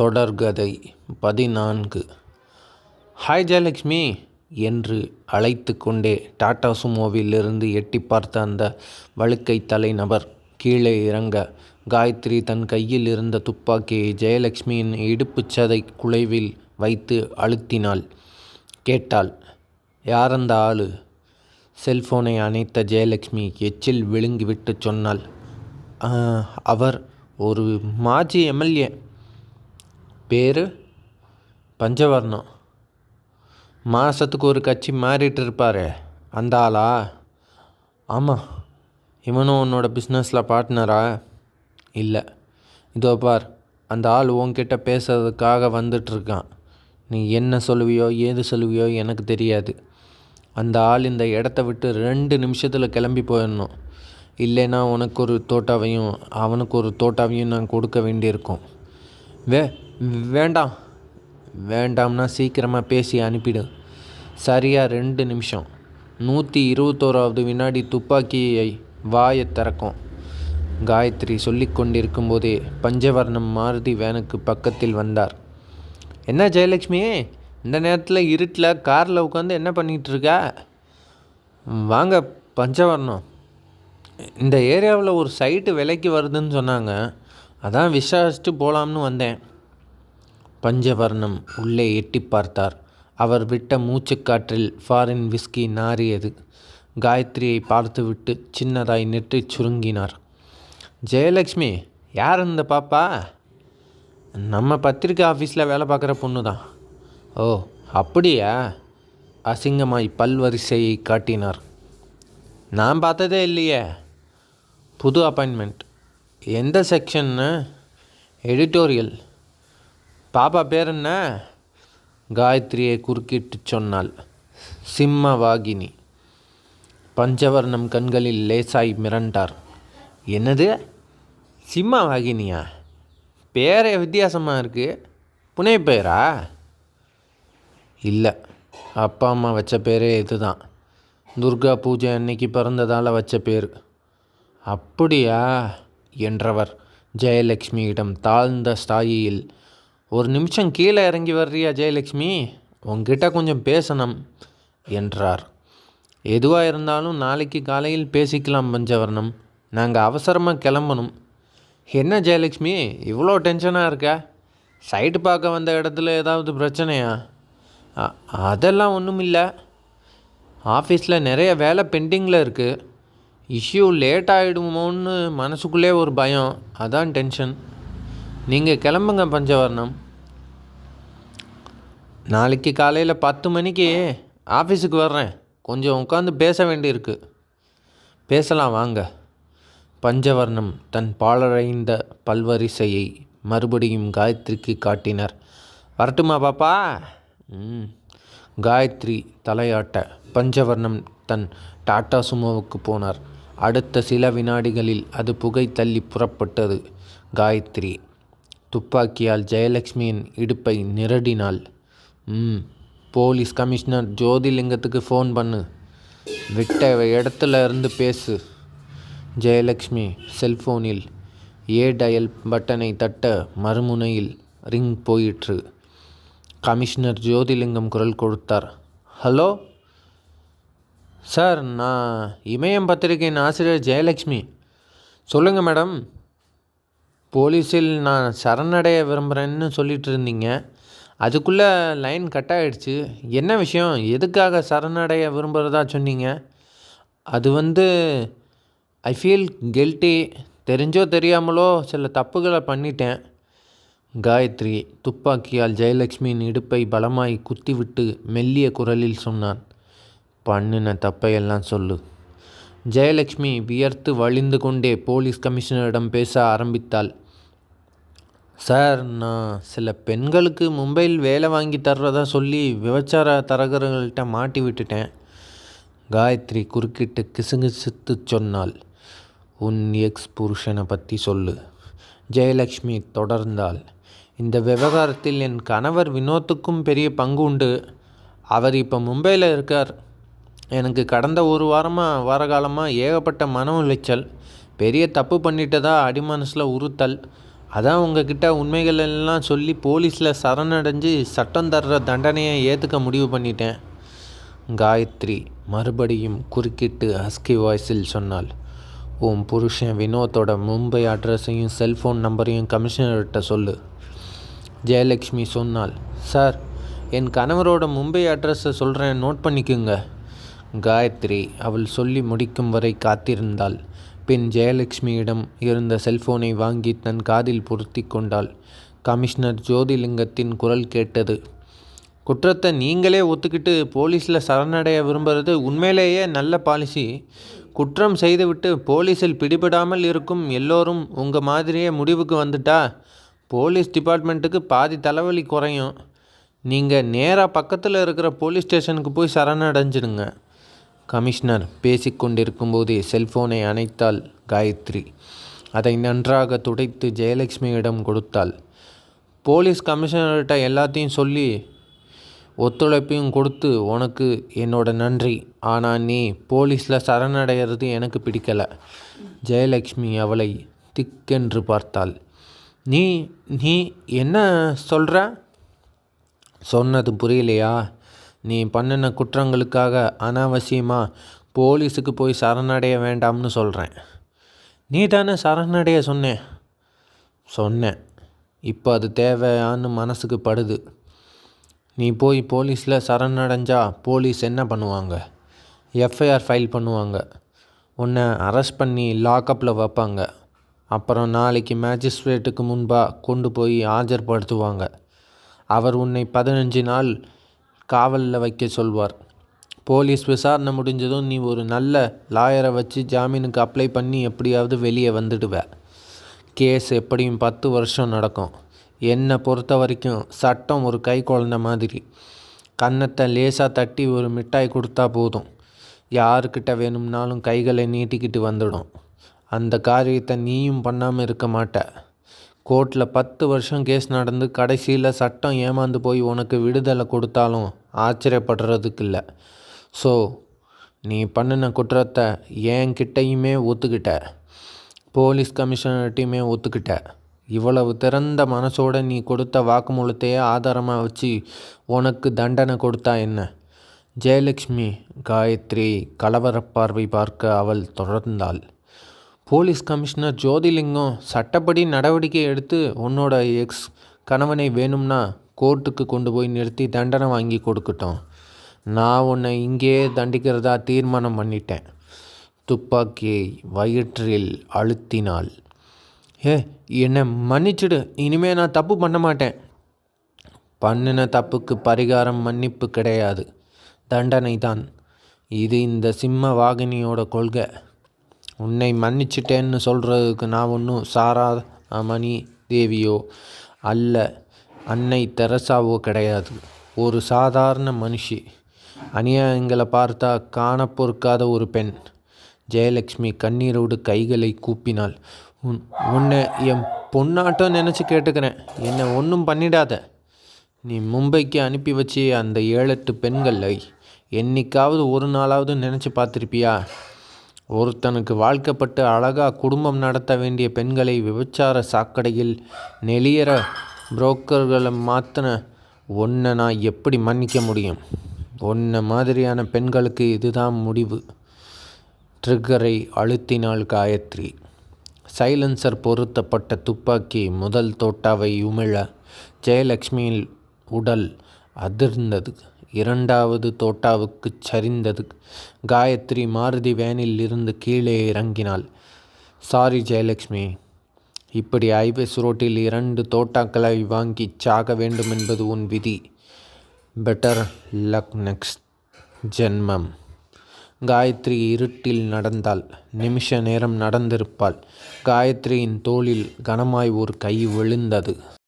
தொடர்கதை பதினான்கு. ஹாய் ஜெயலக்ஷ்மி என்று அழைத்து கொண்டே டாடா சுமோவிலிருந்து எட்டி பார்த்த அந்த வழுக்கை தலைநபர் கீழே இறங்க காயத்ரி தன் கையில் இருந்த துப்பாக்கியை ஜெயலக்ஷ்மியின் இடுப்புச் சதை குலைவில் வைத்து அழுத்தினாள். கேட்டாள் யார் அந்த ஆளு? செல்போனை அணைத்த ஜெயலக்ஷ்மி எச்சில் விழுங்கிவிட்டு சொன்னாள். அவர் ஒரு மாஜி எம்எல்ஏ. பேர் பஞ்சவர்ணம். மாதத்துக்கு ஒரு கட்சி மாறிட்டு இருப்பாரே அந்த ஆளா ஆமாம் இவனும் உன்னோட பிஸ்னஸில் பார்ட்னரா இல்லை. இதோ பார் அந்த ஆள் உன்கிட்ட பேசுறதுக்காக வந்துட்டுருக்கான். நீ என்ன சொல்லுவியோ ஏது சொல்லுவியோ எனக்கு தெரியாது. அந்த ஆள் இந்த இடத்த விட்டு ரெண்டு நிமிஷத்தில் கிளம்பி போயிடணும். இல்லைன்னா உனக்கு ஒரு தோட்டாவையும் அவனுக்கு ஒரு தோட்டாவையும் நான் கொடுக்க வேண்டியிருக்கும். வே வேண்டாம். வேண்டாம்னா சீக்கிரமாக பேசி அனுப்பிடு. சரியாக ரெண்டு நிமிஷம். நூற்றி இருபத்தோராவது வினாடி துப்பாக்கியை வாயை திறக்கும். காயத்ரி சொல்லிக் கொண்டிருக்கும்போதே பஞ்சவர்ணம் மாருதி வேனுக்கு பக்கத்தில் வந்தார். என்ன ஜெயலக்ஷ்மி இந்த நேரத்தில் இருட்டில் காரில் உட்காந்து என்ன பண்ணிகிட்டு இருக்க வாங்க பஞ்சவர்ணம். இந்த ஏரியாவில் ஒரு சைட்டு விலைக்கு வருதுன்னு சொன்னாங்க. அதான் விசாரிச்சுட்டு போகலாம்னு வந்தேன். பஞ்சவர்ணம் உள்ளே எட்டி பார்த்தார். அவர் விட்ட மூச்சுக்காற்றில் ஃபாரின் விஸ்கி நாறியது. காயத்ரியை பார்த்துவிட்டு சின்னதாய் நெற்றி சுருங்கினார். ஜெயலக்ஷ்மி யார் இந்த பாப்பா? நம்ம பத்திரிக்கை ஆஃபீஸில் வேலை பார்க்குற பொண்ணு தான். ஓ அப்படியா? அசிங்கமாய் பல்வரிசையை காட்டினார். நான் பார்த்ததே இல்லையே. புது அப்பாயின்மெண்ட் எந்த செக்ஷன்னு? எடிட்டோரியல். பாப்பா பேர் என்ன? காயத்ரியை குறுக்கிட்டு சொன்னாள். சிம்மவாகினி. பஞ்சவர்ணம் கண்களில் லேசாய் மிரண்டார். என்னது? சிம்மவாகினியா? பேரே வித்தியாசமாக இருக்குது புனே பேரா இல்லை. அப்பா அம்மா வச்ச பேரே இதுதான். துர்கா பூஜை அன்னைக்கு பிறந்ததால் வச்ச பேர். அப்படியா? என்றவர் ஜெயலக்ஷ்மியிடம் தாழ்ந்த ஸ்தாயியில் ஒரு நிமிஷம் கீழே இறங்கி வர்றியா ஜெயலக்ஷ்மி? உங்ககிட்ட கொஞ்சம் பேசணும் என்றார். எதுவாக இருந்தாலும் நாளைக்கு காலையில் பேசிக்கலாம் பஞ்சவர்ணம். நாங்கள் அவசரமாக கிளம்பணும். என்ன ஜெயலக்ஷ்மி இவ்வளோ டென்ஷனாக இருக்க? சைட்டு பார்க்க வந்த இடத்துல ஏதாவது பிரச்சனையா? அதெல்லாம் ஒன்றும் இல்லை. ஆஃபீஸில் நிறைய வேலை பெண்டிங்கில் இருக்குது இஷ்யூ லேட் ஆகிடுமோன்னு மனசுக்குள்ளே ஒரு பயம். அதான் டென்ஷன். நீங்கள் கிளம்புங்க பஞ்சவர்ணம். நாளைக்கு காலையில் பத்து மணிக்கு ஆஃபீஸுக்கு வர்றேன். கொஞ்சம் உட்காந்து பேச வேண்டியிருக்கு. பேசலாம் வாங்க. பஞ்சவர்ணம் தன் பாலடைந்த பல்வரிசையை மறுபடியும் காயத்ரிக்கு காட்டினார். வரட்டுமா பாப்பா? ம். காயத்ரி தலையாட்ட பஞ்சவர்ணம் தன் டாட்டா சுமோவுக்கு போனார். அடுத்த சில வினாடிகளில் அது புகை தள்ளி புறப்பட்டது. காயத்ரி துப்பாக்கியால் ஜெயலக்ஷ்மியின் இடுப்பை நிரடினாள். ம் போலீஸ் கமிஷனர் ஜோதிலிங்கத்துக்கு ஃபோன் பண்ணு. விட்ட இடத்துல இருந்து பேசு. ஜெயலக்ஷ்மி செல்போனில் ஏ டயல் பட்டனை தட்ட மறுமுனையில் ரிங் போயிற்று. கமிஷனர் ஜோதிலிங்கம் குரல் கொடுத்தார். ஹலோ? சார் நான் இமயம் பத்திரிகையின் ஆசிரியர் ஜெயலக்ஷ்மி. சொல்லுங்கள் மேடம். போலீஸில் நான் சரணடைய விரும்புகிறேன்னு சொல்லிட்டு இருந்தீங்க அதுக்குள்ளே லைன் கட் ஆகிடுச்சு என்ன விஷயம்? எதுக்காக சரணடைய விரும்புகிறதா சொன்னீங்க? அது வந்து ஐ ஃபீல் கெல்ட்டி தெரிஞ்சோ தெரியாமலோ சில தப்புகளை பண்ணிட்டேன். காயத்ரி துப்பாக்கியால் ஜெயலக்ஷ்மியின் இடுப்பை பலமாய் குத்திவிட்டு மெல்லிய குரலில் சொன்னான். பண்ணின தப்பையெல்லாம் சொல்லு. ஜெயலக்ஷ்மி வியர்த்து வழிந்து கொண்டே போலீஸ் கமிஷனரிடம் பேச ஆரம்பித்தாள். சார் நான் சில பெண்களுக்கு மும்பையில் வேலை வாங்கி தர்றதா சொல்லி விபச்சார தரகர்கள்ட்ட மாட்டி விட்டுட்டேன். காயத்ரி குறுக்கிட்டு கிசுகிசுத்து சொன்னாள். உன் எக்ஸ் புருஷனை பற்றி சொல்லு. ஜெயலக்ஷ்மி தொடர்ந்தாள். இந்த விவகாரத்தில் என் கணவர் வினோத்துக்கும் பெரிய பங்கு உண்டு. அவர் இப்போ மும்பையில் இருக்கார். எனக்கு கடந்த ஒரு வாரமாக வார காலமாக ஏகப்பட்ட மன உளைச்சல் பெரிய தப்பு பண்ணிட்டதா அடிமனசில் உறுத்தல். அதான் உங்ககிட்ட உண்மைகள் எல்லாம் சொல்லி போலீஸில் சரணடைஞ்சு சட்டம் தர்ற தண்டனையை ஏற்றுக்க முடிவு பண்ணிட்டேன். காயத்ரி மறுபடியும் குறுக்கிட்டு ஹஸ்கி வாய்ஸில் சொன்னாள். உன் புருஷன் வினோத்தோட மும்பை அட்ரஸையும் செல்ஃபோன் நம்பரையும் கமிஷனர்கிட்ட சொல்லு. ஜெயலக்ஷ்மி சொன்னாள். சார் என் கணவரோட மும்பை அட்ரஸை சொல்கிறேன் நோட் பண்ணிக்கோங்க. காயத்ரி அவள் சொல்லி முடிக்கும் வரை காத்திருந்தாள். பின் ஜெயலட்சுமியிடம் இருந்த செல்போனை வாங்கி தன் காதில் பொருத்தி கொண்டாள். கமிஷனர் ஜோதிலிங்கத்தின் குரல் கேட்டது. குற்றத்தை நீங்களே ஒத்துக்கிட்டு போலீஸில் சரணடைய விரும்புகிறது உண்மையிலேயே நல்ல பாலிசி. குற்றம் செய்துவிட்டு போலீஸில் பிடிபடாமல் இருக்கும் எல்லோரும் உங்கள் மாதிரியே முடிவுக்கு வந்துட்டா? போலீஸ் டிபார்ட்மெண்ட்டுக்கு பாதி தலைவலி குறையும். நீங்கள் நேராக பக்கத்தில் இருக்கிற போலீஸ் ஸ்டேஷனுக்கு போய் சரணடைஞ்சிடுங்க. கமிஷனர் பேசிக்கொண்டிருக்கும்போதே செல்போனை அணைத்தாள் காயத்ரி. அதை நன்றாக துடைத்து ஜெயலட்சுமியிடம் கொடுத்தாள். போலீஸ் கமிஷனர்கிட்ட எல்லாத்தையும் சொல்லி ஒத்துழைப்பையும் கொடுத்து உனக்கு என்னோட நன்றி. ஆனால் நீ போலீஸில் சரணடைகிறது எனக்கு பிடிக்கலை ஜெயலக்ஷ்மி அவளை திக்கென்று பார்த்தாள். நீ நீ என்ன சொல்கிற சொன்னது புரியலையா? நீ பண்ணின குற்றங்களுக்காக அனாவசியமாக போலீஸுக்கு போய் சரணடைய வேண்டாம்னு சொல்கிறேன் நீ தானே சரணடைய சொன்னேன் சொன்னேன் இப்போ அது தேவையான்னு மனசுக்கு படுது. நீ போய் போலீஸில் சரணடைஞ்சா போலீஸ் என்ன பண்ணுவாங்க? எஃப்ஐஆர் ஃபைல் பண்ணுவாங்க. உன்னை அரெஸ்ட் பண்ணி லாக்கப்பில் வைப்பாங்க. அப்புறம் நாளைக்கு மேஜிஸ்ட்ரேட்டுக்கு முன்பாக கொண்டு போய் ஆஜர்படுத்துவாங்க. அவர் உன்னை பதினஞ்சு நாள் காவலில் வைக்க சொல்வார். போலீஸ் விசாரணை முடிஞ்சதும் நீ ஒரு நல்ல லாயரை வச்சு ஜாமீனுக்கு அப்ளை பண்ணி எப்படியாவது வெளியே வந்துடுவ. கேஸ் எப்படியும் பத்து வருஷம் நடக்கும். என்னை பொறுத்த வரைக்கும் சட்டம் ஒரு கை குழந்த மாதிரி. கன்னத்தை லேசாக தட்டி ஒரு மிட்டாய் கொடுத்தா போதும். யாருக்கிட்ட வேணும்னாலும் கைகளை நீட்டிக்கிட்டு வந்துடும். அந்த காரியத்தை நீயும் பண்ணாமல் இருக்க மாட்ட. கோர்ட்டில் பத்து வருஷம் கேஸ் நடந்து கடைசியில் சட்டம் ஏமாந்து போய் உனக்கு விடுதலை கொடுத்தாலும் ஆச்சரியப்படுறதுக்கு இல்லை. ஸோ நீ பண்ணின குற்றத்தை என்கிட்டையுமே ஒத்துக்கிட்ட. போலீஸ் கமிஷனர்கிட்டையுமே ஒத்துக்கிட்ட. இவ்வளவு திறந்த மனசோட நீ கொடுத்த வாக்குமூலத்தையே ஆதாரமாக வச்சு உனக்கு தண்டனை கொடுத்தா என்ன? ஜெயலக்ஷ்மி காயத்ரி கலவரப் பார்வை பார்க்க அவள் தொடர்ந்தாள். போலீஸ் கமிஷனர் ஜோதிலிங்கம் சட்டப்படி நடவடிக்கை எடுத்து உன்னோட எக்ஸ் கணவனை வேணும்னா கோர்ட்டுக்கு கொண்டு போய் நிறுத்தி தண்டனை வாங்கி கொடுக்கட்டும். நான் உன்னை இங்கேயே தண்டிக்கிறதா தீர்மானம் பண்ணிட்டேன். துப்பாக்கியை வயிற்றில் அழுத்தினாள் ஏ என்னை மன்னிச்சிடு. இனிமே நான் தப்பு பண்ண மாட்டேன். பண்ணின தப்புக்கு பரிகாரம் மன்னிப்பு கிடையாது. தண்டனை தான் இது இந்த சிம்ம வாகினியோட கொள்கை. உன்னை மன்னிச்சிட்டேன்னு சொல்கிறதுக்கு நான் ஒன்றும் சாரா மணி தேவியோ அல்ல. அன்னை தெரசாவோ கிடையாது. ஒரு சாதாரண மனுஷி. அநியாயங்களை பார்த்தா காண பொறுக்காத ஒரு பெண். ஜெயலக்ஷ்மி கண்ணீரோடு கைகளை கூப்பினாள். உன் உன்னை என் பொண்ணாட்டம் நினச்சி கேட்டுக்கிறேன். என்னை ஒன்றும் பண்ணிடாத. நீ மும்பைக்கு அனுப்பி வச்சு அந்த ஏழெட்டு பெண்களை. என்னைக்காவது ஒரு நாளாவது நினச்சி பார்த்துருப்பியா? ஒருத்தனுக்கு வாழ்க்கப்பட்டு அழகாக குடும்பம் நடத்த வேண்டிய பெண்களை விபச்சார சாக்கடையில் நெளியற புரோக்கர்களை மாற்றின ஒன்றை நான் எப்படி மன்னிக்க முடியும்? ஒன்றை மாதிரியான பெண்களுக்கு இதுதான் முடிவு. ட்ரிக்கரை அழுத்தினாள் காயத்ரி. சைலன்சர் பொருத்தப்பட்ட துப்பாக்கி முதல் தோட்டாவை உமிழ ஜெயலக்ஷ்மியின் உடல் அதிர்ந்தது. இரண்டாவது தோட்டாவுக்குச் சரிந்தது. காயத்ரி மாருதி வேனில் இருந்து கீழே இறங்கினாள். சாரி ஜெயலக்ஷ்மி. இப்படி ஐவேஸ் ரோட்டில் இரண்டு தோட்டாக்களை வாங்கி சாக வேண்டும் என்பது உன் விதி. பெட்டர் லக் நெக்ஸ்ட் ஜென்மம். காயத்ரி இருட்டில் நடந்தாள். நிமிஷ நேரம் நடந்திருப்பாள். காயத்ரியின் தோளில் கனமாய் ஒரு கை விழுந்தது.